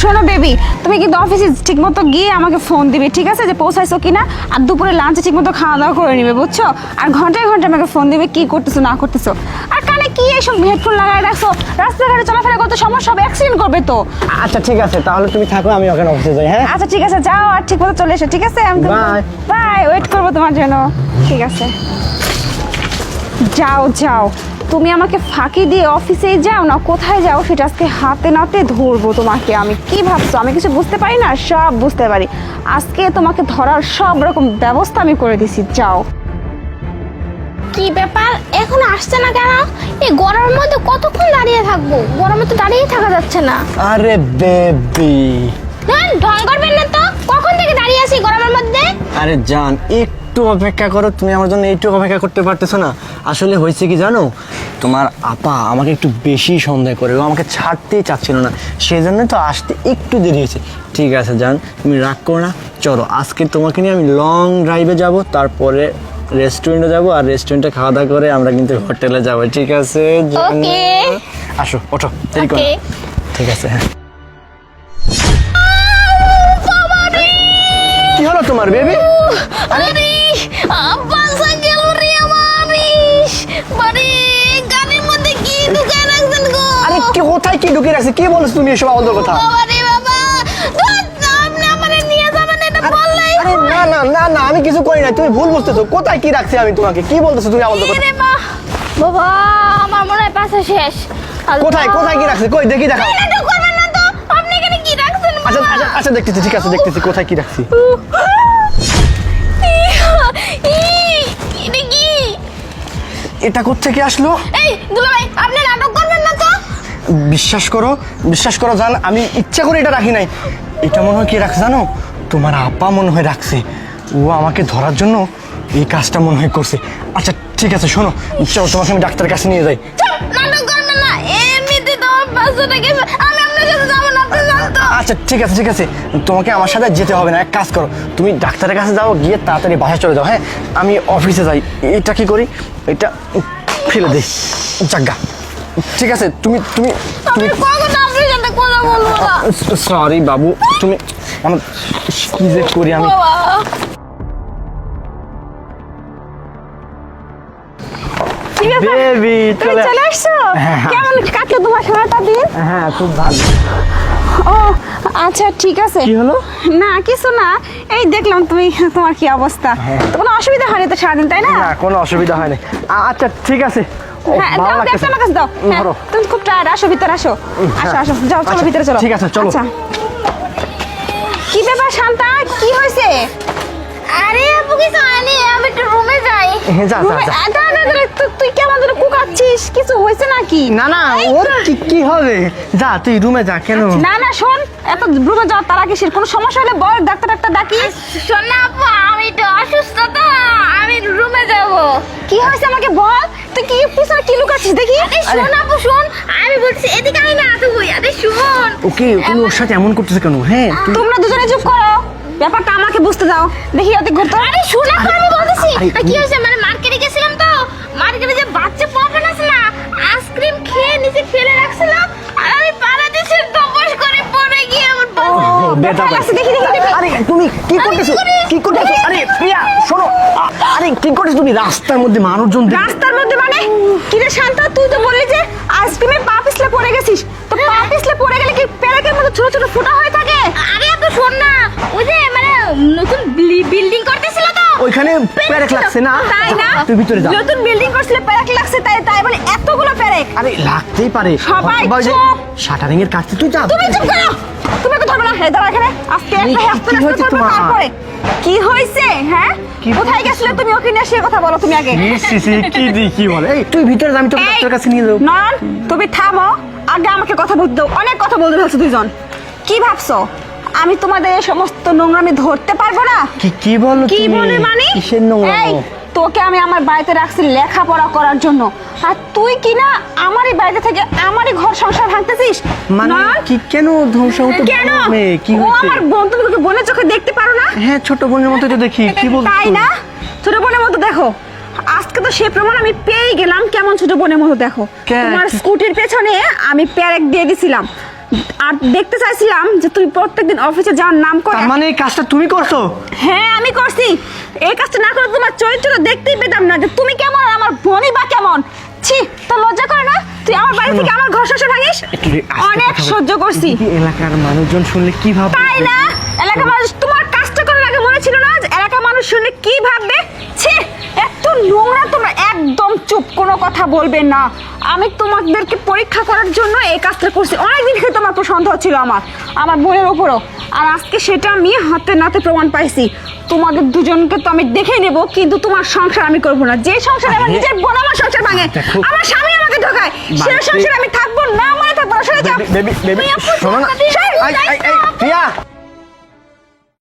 শোনো বেবি তুমি কিন্তু অফিসে ঠিক মতো গিয়ে আমাকে ফোন দিবে ঠিক আছে? যে পৌঁছাইছো কিনা? আর দুপুরে লাঞ্চে ঠিক মতো খাওয়া দাওয়া করে নিবে বুঝছ? আর ঘন্টায় ঘন্টায় আমাকে ফোন দিবে কি করতেছো না করতেছো? আর কানে কি এইসব হেডফোন লাগাই রাখছো? রাস্তাঘাটে চলাফেরা করতে সমস্যা হবে অ্যাক্সিডেন্ট করবে তো। আচ্ছা ঠিক আছে তাহলে তুমি থাকো আমি ওখানে অফিসে যাই হ্যাঁ? আচ্ছা ঠিক আছে যাও আর ঠিক মতো চলে এসো ঠিক আছে? আমি Bye. বাই ওয়েট করব তোমার জন্য। ঠিক আছে। যাও যাও। তুমি আমাকে ফাঁকি দিয়ে অফিসেই যাও না কোথায় যাও সেটা আজকে হাতে নাতে ধরবো তোমাকে আমি। কি ভাবছ? আমি কিছু বুঝতে পারি না? সব বুঝতে পারি। আজকে তোমাকে ধরার সব রকম ব্যবস্থা আমি করে দিছি যাও। কি ব্যাপার? এখন আসছে না কেন? এই গরমের মধ্যে কতক্ষণ দাঁড়িয়ে থাকব? গরমে তো দাঁড়িয়ে থাকা যাচ্ছে না। আরে বেবি। হ্যাঁ ঢং করবেন না তো? কখন থেকে দাঁড়িয়ে আছি গরমের মধ্যে? আরে জান একটু অপেক্ষা করো তুমি আমার জন্য একটু অপেক্ষা করতে পারতেছো না। আসলে হয়েছে কি জানো? তোমার আপা আমাকে একটু বেশি সন্দেহ করে ও আমাকে ছাড়তেই চাচ্ছিল না। সেই জন্য তো আসতে একটু দেরি হয়েছে। ঠিক আছে জান তুমি রাগ করো না। চলো আজকে তোমাকে নিয়ে আমি লং ড্রাইভে যাব তারপরে রেস্টুরেন্টে যাব আর রেস্টুরেন্টে খাওয়া দাওয়া করে আমরা কিন্তু হোটেলে যাব। ঠিক আছে. আসো ওঠো ঠিক আছে হ্যাঁ। কি হলো তোমার বেবি? আরে আমার বাড়ি মধ্যে কি ঢুকায় রাখছেন গো? আরে কি কোথায় কি ঢুকে রাখছে? কি বলছো তুমি এসব আবদ্ধ কথা? বাবা রে বাবা আপনি আমারে নিয়ে যাবেন এটা বললেই আরে না না না না আমি কিছু করি না তুমি ভুল বুঝতেছো। কোথায় কি রাখছি আমি তোমাকে? কি বলতেছো তুমি আবদ্ধ কথা? বাবা আমার মনে হয় পাশে শেষ। কোথায় কোথায় কি রাখছি? কই দেখি দেখাও। আচ্ছা আচ্ছা আচ্ছা দেখতেছি ঠিক আছে দেখতেছি কোথায় কি রাখছি? এটা কি? এটা কোত্থেকে আসলো? এই দুলাভাই আপনি নাটক করবেন না তো? বিশ্বাস করো বিশ্বাস করো জান আমি ইচ্ছা করে এটা রাখি নাই। এটা মনে হয় কি রাখছে জানো? তোমার আপা মনে হয় রাখছে। ও আমাকে ধরার জন্য এই কাজটা মনে হয় করছে। আচ্ছা ঠিক আছে শোনো চলো তোমাকে আমি ডাক্তারের কাছে নিয়ে যাই। নাটক করবেন না। এমনিতে তো আমার পাঁচশোটা গেছে আমি আপনার সাথে যাব আচ্ছা ঠিক আছে ঠিক আছে। তোমাকে আমার সাথে যেতে হবে না এক কাজ করো। তুমি ডাক্তারের কাছে যাও গিয়ে তাড়াতাড়ি বাসায় চলে যাও হ্যাঁ? আমি অফিসে যাই। এটা কি করি? এটা ফেলে দিই। জাগা। ঠিক আছে তুমি তুমি তুমি সরি বাবু। তুমি আমার কি যে করি আমি? বাবা চলে চলে আসছো? হ্যাঁ, হ্যাঁ। কেমন কাটলো তোমার সারাটা দিন? হ্যাঁ খুব ভালো। ও আচ্ছা ঠিক আছে। কি হলো? না কিছু না। এই দেখলাম তুমি তোমার কি অবস্থা। কোনো অসুবিধা হয়নি তো সারাদিন তাই না? না কোনো অসুবিধা হয়নি। আচ্ছা ঠিক আছে। হ্যাঁ হ্যাঁ। তুমি খুব টায়ার্ড আসো ভিতরে আসো। আসো আসো যাও চলো আচ্ছা, ভিতরে চলো। ঠিক আছে, চলো। আচ্ছা। কি ব্যাপার শান্তা? হ্যাঁ যা যা যা। আ, দাঁড়া, দাঁড়া, দাঁড়া, তু- তুই কেমন ধরে কুকাচ্ছিস? কিছু হয়েছে নাকি? না না ওর কি কি হবে? যা তুই রুমে যা কেন? না না শোন এত রুমে যাওয়ার তারা কিসের কোনো সমস্যা হলে বল ডাক্তার ডাক্তার ডাকি। শোন না আপু আমি একটু অসুস্থ তো আমি রুমে যাব। কি হয়েছে আমাকে বল? তুই কি পিছনে কি লুকাচ্ছিস দেখি? শোন আপু শোন আমি বলছি এদিকে আয় না তুই আরে শোন। ওকে তুমি ওর সাথে এমন করতেছে কেন? হ্যাঁ তোমরা দুজনে চুপ করো। ব্যাপারটা আমাকে বুঝতে দাও। দেখি ঘুরতো। আরে শোন আমি বলতেছি কি হয়েছে? মানে বেটা। আরে তুমি কি করতেছো? কি করতেছো? আরে প্রিয়া শোনো। আরে কি করতেছো তুমি? রাস্তার মধ্যে মানুষজন রাস্তার মধ্যে মানে? কি রে শান্তা তুই তো বললি যে আইসক্রিমে পা পিছলে পড়ে গেছিস। তো পা পিছলে পড়ে গেলে কি পেরেকের মতো ছোট ছোট ফুটা হয়ে থাকে? আরে আপু শোন না। ওই যে মানে নতুন বিল্ডিং করতেছিল তো। ওইখানে প্যারেক লাগছে না? তাই না? তুই ভিতরে যা নতুন বিল্ডিং করছিলে পেরেক লাগছে তাই তাই বলে এতগুলো পেরেক আরে লাগতেই পারে। সবাই। শাটারিং এর কাছে তুই যা তুমি চুপ করো। তুমি তো ধরবে না। হে দাঁড়া এখানে। আজকে একটা ধরবে? তারপরে। কি হ্যাঁ? কি কোথায় গেছিলে? তুমি ওকে নিয়ে সে কথা বলো তুমি আগে। কি দি কি বলে? এই তুই ভিতরে আমি তোকে এই, ডাক্তারের কাছে নিয়ে যাব। নয়ন তুমি থামো। আগে আমাকে কথা বলতে দাও অনেক কথা বলতে ফেলছো দুইজন। কি ভাবছ? আমি তোমাদের সমস্ত নোংরামি ধরতে পারব না? কি কি বলো কি বলে মানে? কিসের নোংরা এই, তোকে আমি আমার বাড়িতে রাখছি লেখাপড়া করার জন্য। আর তুই কি না আমারই বাড়িতে থেকে আমারই ঘর সংসার ভাঙতেছিস? মানে কি কেন ধ্বংস? হতে কেন? কি ও আমার বোন তুমি ওকে বোনের চোখে দেখতে পারো না? হ্যাঁ ছোট বোনের মতো তো দেখি কি বলছো তাই? না? ছোট বোনের মতো দেখো। আজকে তো সে প্রমাণ আমি পেয়ে গেলাম কেমন ছোট বোনের মতো দেখো। কে? তোমার স্কুটির পেছনে আমি প্যারেক দিয়ে দিছিলাম। আর দেখতে চাইছিলাম যে তুমি প্রত্যেকদিন অফিসে যাওয়ার নাম করে। তার মানে এই কাজটা তুমি করছ? হ্যাঁ আমি করছি। এই কাজটা না করে তোমার চরিত্র দেখতেই পেতাম না যে তুমি কেমন আর আমার বোনই বা কেমন। ছি তো লজ্জা করে না? তুই আমার বাড়ি থেকে আমার ঘর সংসার ভাঙিস? একটু আস্তে অনেক কথা বল। সহ্য করছি। কি এলাকার মানুষজন শুনলে কি ভাববে? তাই না? এলাকার মানুষ তোমার কাজটা করার আগে মনে ছিল না যে এলাকার মানুষ শুনলে কি ভাববে? ছি নোংরা তোমরা একদম চুপ কোনো কথা বলবে না। আমি তোমাদেরকে পরীক্ষা করার জন্য এই কাজটা করছি। অনেকদিন থেকে তোমার উপর সন্দেহ ছিল আমার আমার বোনের উপরও। আর আজকে সেটা আমি হাতে নাতে প্রমাণ পাইছি। তোমাদের দুজনকে তো আমি দেখে নেব কিন্তু তোমার সংসার আমি করব না। যে সংসারে আমার নিজের বোন আমার সংসার ভাঙে আমার স্বামী আমাকে ঢোকায় সে বাড়িতে- সংসারে আমি থাকব না মানে থাকব না সরে যাও। প্রিয়া!